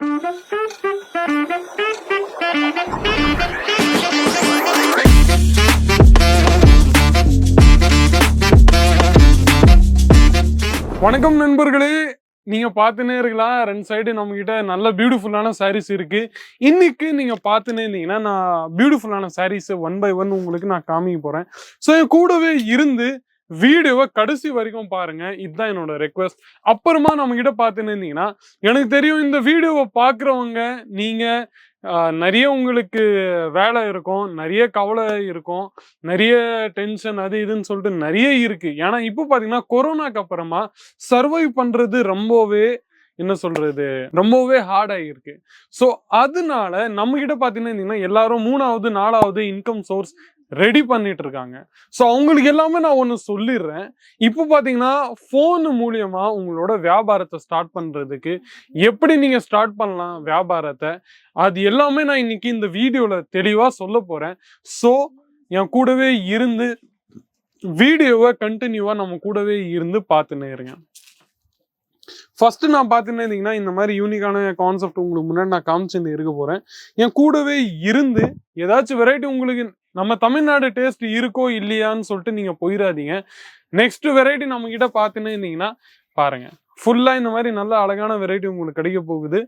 வணக்கம் நண்பர்களே. நீங்க பார்த்துனே இருக்கலாம். ரெண்டு சைடு நம்ம கிட்ட நல்ல பியூட்டிஃபுல்லான சாரீஸ் இருக்கு. இன்னைக்கு நீங்க பார்த்துனே இருந்தீங்கன்னா நான் பியூட்டிஃபுல்லான சாரீஸ் ஒன் பை ஒன் உங்களுக்கு நான் காமிக்க போறேன். ஸோ என் கூடவே இருந்து வீடியோவை கடைசி வரைக்கும் பாருங்க. இதுதான் என்னோட ரெக்வஸ்ட் அப்புறமா நம்ம கிட்ட பார்த்துன்னு இருந்தீங்கன்னா எனக்கு தெரியும் இந்த வீடியோவை பார்க்குறவங்க நீங்க நிறைய உங்களுக்கு வேலை இருக்கும் நிறைய கவலை இருக்கும் நிறைய டென்ஷன் அது இதுன்னு சொல்லிட்டு நிறைய இருக்கு. ஏன்னா இப்போ பார்த்தீங்கன்னா கொரோனாக்கு அப்புறமா சர்வை பண்றது ரொம்பவே என்ன சொல்றது ரொம்பவே ஹார்ட் ஆகியிருக்கு ஸோ அதனால நம்ம கிட்ட பாத்தீங்கன்னா இருந்தீங்கன்னா எல்லாரும் மூணாவது நாலாவது இன்கம் சோர்ஸ் ரெடி பண்ணிட்டு இருக்காங்க ஸோ அவங்களுக்கு எல்லாமே நான் ஒன்று சொல்லிடுறேன். இப்போ பார்த்தீங்கன்னா ஃபோனு மூலியமா உங்களோட வியாபாரத்தை ஸ்டார்ட் பண்ணுறதுக்கு எப்படி நீங்கள் ஸ்டார்ட் பண்ணலாம் வியாபாரத்தை? அது எல்லாமே நான் இன்னைக்கு இந்த வீடியோவில் தெளிவாக சொல்ல போகிறேன் ஸோ என் கூடவே இருந்து வீடியோவை கண்டினியூவாக நம்ம கூடவே இருந்து பார்த்துன்னு இருங்க. ஃபர்ஸ்ட் நான் பார்த்துன்னு இருந்தீங்கன்னா இந்த மாதிரி யூனிக்கான கான்செப்ட் உங்களுக்கு முன்னாடி நான் காமிச்சுன்னு இருக்க போறேன். என் கூடவே இருந்து ஏதாச்சும் வெரைட்டி உங்களுக்கு நம்ம தமிழ்நாடு டேஸ்ட் இருக்கோ இல்லையான்னு சொல்லிட்டு நீங்க போயிடாதீங்க நெக்ஸ்ட் வெரைட்டி நம்ம கிட்ட பார்த்துன்னு இருந்தீங்கன்னா பாருங்க ஃபுல்லா இந்த மாதிரி நல்ல அழகான வெரைட்டி உங்களுக்கு கிடைக்க போகுது.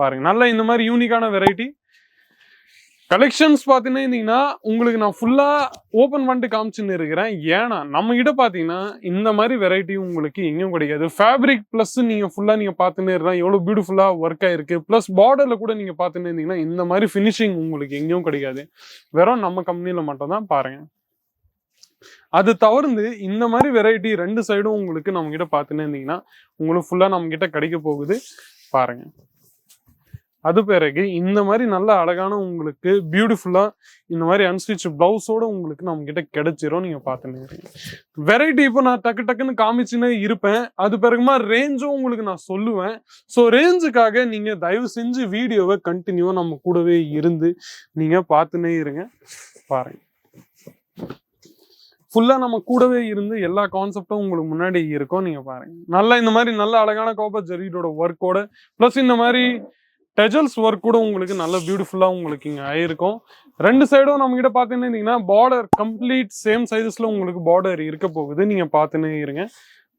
பாருங்க. நல்ல இந்த மாதிரி யூனிக்கான வெரைட்டி கலெக்ஷன்ஸ் பார்த்தீங்கன்னா இருந்தீங்கன்னா உங்களுக்கு நான் ஃபுல்லாக ஓப்பன் பண்ணிட்டு காமிச்சுன்னு இருக்கிறேன். ஏன்னா நம்ம கிட்ட பார்த்தீங்கன்னா இந்த மாதிரி வெரைட்டி உங்களுக்கு எங்கேயும் கிடைக்காது. ஃபேப்ரிக் ப்ளஸ் நீங்கள் ஃபுல்லாக நீங்கள் பார்த்துன்னு இருந்தால் எவ்வளோ பியூட்டிஃபுல்லாக ஒர்க் ஆயிருக்கு. ப்ளஸ் பார்டரில் கூட நீங்கள் பார்த்துன்னு இருந்தீங்கன்னா இந்த மாதிரி ஃபினிஷிங் உங்களுக்கு எங்கேயும் கிடைக்காது. வெறும் நம்ம கம்பெனியில் மட்டும்தான் பாருங்கள் அது தவிர்த்து இந்த மாதிரி வெரைட்டி ரெண்டு சைடும் உங்களுக்கு நம்மக்கிட்ட பார்த்துன்னு இருந்தீங்கன்னா உங்களுக்கு ஃபுல்லாக நம்மக்கிட்ட கிடைக்க போகுது. பாருங்கள் அது பிறகு இந்த மாதிரி நல்ல அழகான உங்களுக்கு பியூட்டிஃபுல்லா இந்த மாதிரி அன்ஸ்டிச் பிளவுஸோட உங்களுக்கு நம்ம கிட்ட கிடைச்சிரும். நீங்க பார்த்துன்னு வெரைட்டி இப்போ நான் டக்கு டக்குன்னு காமிச்சுன்னே இருப்பேன். அது பிறகுமா ரேஞ்சும் உங்களுக்கு நான் சொல்லுவேன். ஸோ ரேஞ்சுக்காக நீங்க தயவு செஞ்சு வீடியோவை கண்டினியூவா நம்ம கூடவே இருந்து நீங்க பார்த்துன்னே இருங்க. பாருங்க. ஃபுல்லாக நம்ம கூடவே இருந்து எல்லா கான்செப்டும் உங்களுக்கு முன்னாடி இருக்கும். நீங்கள் பாருங்க. நல்லா இந்த மாதிரி நல்ல அழகான கோபர் ஜெரீடோட ஒர்க்கோட ப்ளஸ் இந்த மாதிரி டெஜல்ஸ் ஒர்க் கூட உங்களுக்கு நல்ல பியூட்டிஃபுல்லாக உங்களுக்கு இங்கே ஆயிருக்கும். ரெண்டு சைடும் நம்ம கிட்ட பார்த்துன்னு பார்டர் கம்ப்ளீட் சேம் சைஸஸ்ல உங்களுக்கு பார்டர் இருக்க போகுது. நீங்க பார்த்துன்னு இருங்க.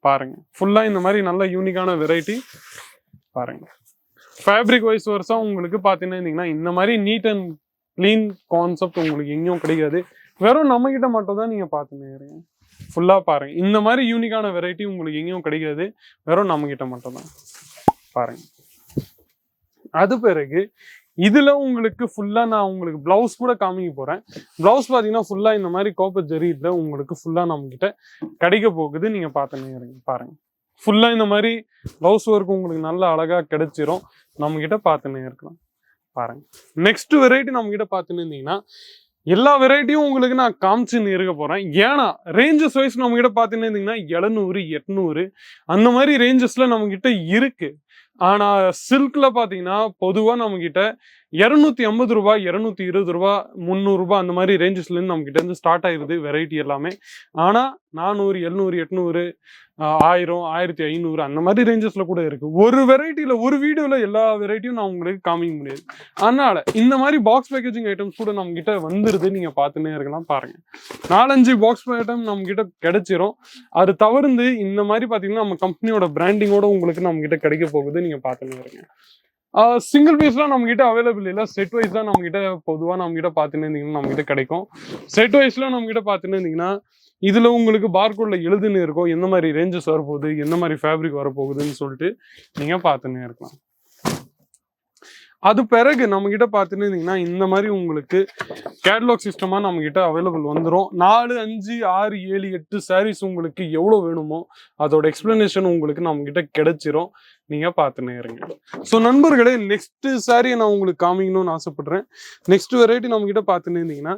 பாருங்க. ஃபுல்லாக இந்த மாதிரி நல்ல யூனிக்கான வெரைட்டி பாருங்க. ஃபேப்ரிக் வைஸ் வருஷம் உங்களுக்கு பார்த்தீங்கன்னா இருந்தீங்கன்னா இந்த மாதிரி நீட் அண்ட் க்ளீன் கான்செப்ட் உங்களுக்கு எங்கேயும் கிடைக்காது. வெறும் நம்ம கிட்ட மட்டும் தான் நீங்க பார்த்துன்னு இருங்க. ஃபுல்லாக பாருங்க. இந்த மாதிரி யூனிக்கான வெரைட்டி உங்களுக்கு எங்கேயும் கிடைக்காது. வெறும் நம்ம கிட்ட மட்டும் தான் பாருங்க. அது பிறகு இதுல உங்களுக்கு ஃபுல்லா நான் உங்களுக்கு பிளவுஸ் கூட காமிக்க போறேன். பிளவுஸ் பாத்தீங்கன்னா ஃபுல்லா இந்த மாதிரி கோப்பர் ஜெரீட்ல உங்களுக்கு ஃபுல்லா நம்ம கிட்ட கிடைக்க போகுது. நீங்க பார்த்துன்னு இருங்க பாருங்க. ஃபுல்லா இந்த மாதிரி பிளவுஸ் ஒர்க் உங்களுக்கு நல்ல அழகா கிடைச்சிரும். நம்ம கிட்ட பார்த்துன்னு இருக்கலாம். பாருங்க. நெக்ஸ்ட் வெரைட்டி நம்ம கிட்ட பார்த்துன்னு இருந்தீங்கன்னா எல்லா வெரைட்டியும் உங்களுக்கு நான் காமிச்சுன்னு இருக்க போறேன். ஏன்னா ரேஞ்சஸ் வைஸ் நம்ம கிட்ட பார்த்துன்னு இருந்தீங்கன்னா எழுநூறு எட்நூறு அந்த மாதிரி ரேஞ்சஸ்ல நம்ம கிட்ட இருக்கு. ஆனா சில்க்ல பாத்தீங்கன்னா பொதுவா நம்ம கிட்ட இருநூத்தி ஐம்பது ரூபாய் இருநூத்தி இருபது ரூபா முந்நூறு ரூபாய் அந்த மாதிரி ரேஞ்சஸ்ல இருந்து நம்ம கிட்ட இருந்து ஸ்டார்ட் ஆயிருது வெரைட்டி எல்லாமே. ஆனா நானூறு எழுநூறு எட்நூறு ஆயிரம் ஆயிரத்தி ஐநூறு அந்த மாதிரி ரேஞ்சஸ்ல கூட இருக்கு. ஒரு வெரைட்டியில ஒரு வீடியோல எல்லா வெரைட்டியும் நான் உங்களுக்கு காமிக்க முடியாது. அதனால இந்த மாதிரி பாக்ஸ் பேக்கேஜிங் ஐட்டம்ஸ் கூட நம்ம கிட்ட வந்துருது. நீங்க பார்த்துன்னே இருக்கலாம் பாருங்க. நாலஞ்சு பாக்ஸ் ஐட்டம் நம்ம கிட்ட கிடைச்சிரும். அது தவிர்த்து இந்த மாதிரி பாத்தீங்கன்னா நம்ம கம்பெனியோட பிராண்டிங்கோட உங்களுக்கு நம்ம கிட்ட கிடைக்க போகுது. நீங்க பார்த்துன்னு இருங்க சிங்கிள் பீஸ்லாம் நம்ம கிட்ட அவைலபிள் இல்லை. செட் வைஸ் தான் நம்ம கிட்ட பொதுவாக நம்ம கிட்ட பார்த்துன்னு இருந்தீங்கன்னா நம்ம கிட்ட கிடைக்கும். செட் வைஸ்ல நம்ம கிட்ட பார்த்துன்னு இருந்தீங்கன்னா இதுல உங்களுக்கு பார்கோட்ல எழுதுன்னு இருக்கும். எந்த மாதிரி ரேஞ்சஸ் வரப்போகுது? எந்த மாதிரி ஃபேப்ரிக் வரப்போகுதுன்னு சொல்லிட்டு நீங்க பார்த்துன்னே இருக்கலாம். அது பிறகு நம்ம கிட்ட பார்த்துன்னு இருந்தீங்கன்னா இந்த மாதிரி உங்களுக்கு கேட்லாக் சிஸ்டமா நம்ம கிட்ட அவைலபிள் வந்துடும் நாலு அஞ்சு ஆறு ஏழு எட்டு சாரீஸ் உங்களுக்கு எவ்வளோ வேணுமோ அதோட எக்ஸ்பிளனேஷன் உங்களுக்கு நம்ம கிட்ட கிடைச்சிரும். நீங்க பார்த்துன்னே இருங்க ஸோ நண்பர்களே நெக்ஸ்ட் சாரியை நான் உங்களுக்கு காமிக்கணும்னு ஆசைப்படுறேன். நெக்ஸ்ட் வெரைட்டி நம்ம கிட்ட பார்த்துன்னு இருந்தீங்கன்னா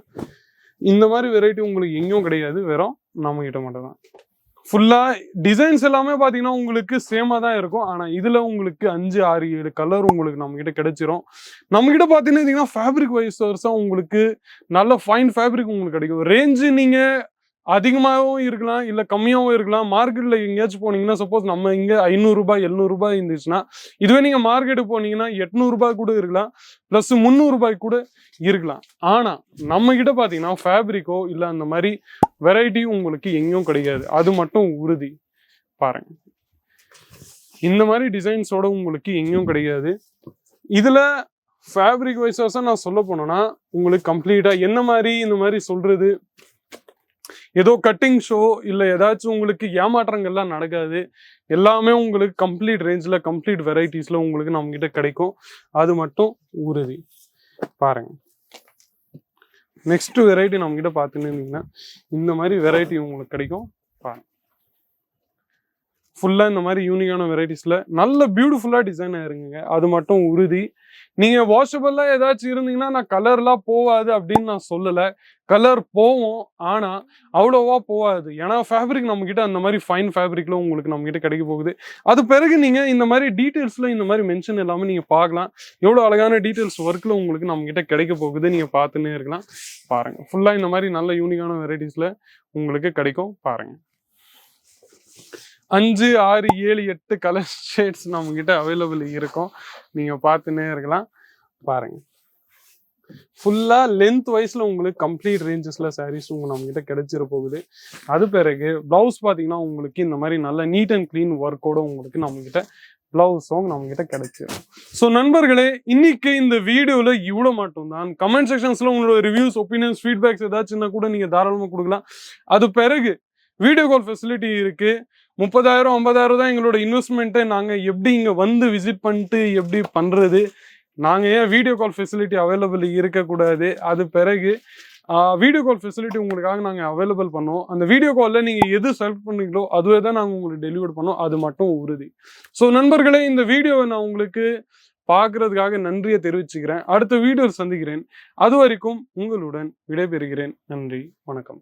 இந்த மாதிரி வெரைட்டி உங்களுக்கு எங்கேயும் கிடையாது. வெறும் நம்ம கிட்ட மட்டும் தான். ஃபுல்லா டிசைன்ஸ் எல்லாமே பாத்தீங்கன்னா உங்களுக்கு சேமா தான் இருக்கும். ஆனா இதுல உங்களுக்கு அஞ்சு ஆறு ஏழு கலர் உங்களுக்கு நம்ம கிட்ட கிடைச்சிரும். நம்ம கிட்ட பாத்தீங்கன்னா ஃபேப்ரிக் வைஸ் வருஷம் உங்களுக்கு நல்ல ஃபைன் ஃபேப்ரிக் உங்களுக்கு கிடைக்கும். ரேஞ்சு நீங்க அதிகமாகவும் இருக்கலாம் இல்லை கம்மியாகவும் இருக்கலாம். மார்க்கெட்டில் எங்கேயாச்சும் போனீங்கன்னா சப்போஸ் நம்ம இங்கே ஐநூறுரூபா எழுநூறுபா இருந்துச்சுன்னா இதுவே நீங்கள் மார்க்கெட்டு போனீங்கன்னா எட்நூறுபா கூட இருக்கலாம். ப்ளஸ் முந்நூறுபாய்க்கு கூட இருக்கலாம். ஆனால் நம்மக்கிட்ட பார்த்தீங்கன்னா ஃபேப்ரிக்கோ இல்லை அந்த மாதிரி வெரைட்டி உங்களுக்கு எங்கேயும் கிடைக்காது. அது மட்டும் உறுதி. பாருங்க. இந்த மாதிரி டிசைன்ஸோட உங்களுக்கு எங்கேயும் கிடைக்காது. இதில் ஃபேப்ரிக் வைஸாக நான் சொல்ல போனோன்னா உங்களுக்கு கம்ப்ளீட்டாக என்ன மாதிரி இந்த மாதிரி சொல்கிறது ஏதோ கட்டிங் ஷோ இல்லை ஏதாச்சும் உங்களுக்கு ஏமாற்றங்கள்லாம் நடக்காது. எல்லாமே உங்களுக்கு கம்ப்ளீட் ரேஞ்சில் கம்ப்ளீட் வெரைட்டிஸில் உங்களுக்கு நம்மக்கிட்ட கிடைக்கும். அது மட்டும் உறுதி. பாருங்க. நெக்ஸ்ட் வெரைட்டி நம்ம கிட்ட பார்த்துன்னு இருந்தீங்கன்னா இந்த மாதிரி வெரைட்டி உங்களுக்கு கிடைக்கும். பாருங்க. ஃபுல்லாக இந்த மாதிரி யூனிக்கான வெரைட்டிஸில் நல்ல பியூட்டிஃபுல்லாக டிசைன் ஆயிருங்க அது மட்டும் உறுதி. நீங்கள் வாஷபிளாக ஏதாச்சும் இருந்தீங்கன்னா நான் கலர்லாம் போகாது அப்படின்னு நான் சொல்லலை. கலர் போவோம். ஆனால் அவ்வளோவா போகாது ஏன்னா ஃபேப்ரிக் நம்மக்கிட்ட அந்த மாதிரி ஃபைன் ஃபேப்ரிக்கில் உங்களுக்கு நம்மக்கிட்ட கிடைக்க போகுது. அது பிறகு நீங்கள் இந்த மாதிரி டீட்டெயில்ஸில் இந்த மாதிரி மென்ஷன் எல்லாமே நீங்கள் பார்க்கலாம். எவ்வளோ அழகான டீட்டெயில்ஸ் ஒர்க்கில் உங்களுக்கு நம்மக்கிட்ட கிடைக்க போகுது நீங்கள் பார்த்துன்னே இருக்கலாம். பாருங்கள் ஃபுல்லாக இந்த மாதிரி நல்ல யூனிக்கான வெரைட்டிஸில் உங்களுக்கு கிடைக்கும். பாருங்கள் அஞ்சு ஆறு ஏழு எட்டு கலர் ஷேட்ஸ் நம்ம கிட்ட அவைலபிள் இருக்கும். நீங்க பார்த்துன்னே இருக்கலாம். பாருங்க. ஃபுல்லா லென்த் வைஸ்ல உங்களுக்கு கம்ப்ளீட் ரேஞ்சஸ்ல சாரீஸ் உங்க நம்ம கிட்ட கிடைச்சிட போகுது. அது பிறகு பிளவுஸ் பாத்தீங்கன்னா உங்களுக்கு இந்த மாதிரி நல்ல நீட் அண்ட் க்ளீன் ஒர்க்கோட உங்களுக்கு நம்ம கிட்ட பிளவுஸும் நம்ம கிட்ட கிடைச்சிடும் ஸோ நண்பர்களே இன்னைக்கு இந்த வீடியோவில் இவ்வளோ மட்டும்தான். கமெண்ட் செக்ஷன்ஸில் உங்களோட ரிவ்யூஸ் ஒப்பீனியன்ஸ் ஃபீட்பேக்ஸ் ஏதாச்சும் கூட நீங்கள் தாராளமாக கொடுக்கலாம். அது பிறகு வீடியோ கால் ஃபெசிலிட்டி இருக்கு. முப்பதாயிரம் ஐம்பதாயிரம் தான் எங்களோட இன்வெஸ்ட்மெண்ட்டை நாங்கள் எப்படி இங்கே வந்து விசிட் பண்ணிட்டு எப்படி பண்ணுறது நாங்கள் ஏன் வீடியோ கால் ஃபெசிலிட்டி அவைலபிள் இருக்கக்கூடாது? அது பிறகு வீடியோ கால் ஃபெசிலிட்டி உங்களுக்காக நாங்கள் அவைலபிள் பண்ணோம். அந்த வீடியோ காலில் நீங்கள் எது செலக்ட் பண்ணீங்களோ அதுவே தான் நாங்கள் உங்களுக்கு டெலிவர் பண்ணோம். அது மட்டும் உறுதி. ஸோ நண்பர்களே இந்த வீடியோவை நான் உங்களுக்கு பார்க்கறதுக்காக நன்றியை தெரிவிச்சுக்கிறேன். அடுத்த வீடியோ சந்திக்கிறேன். அது வரைக்கும் உங்களுடன் விடைபெறுகிறேன். நன்றி வணக்கம்.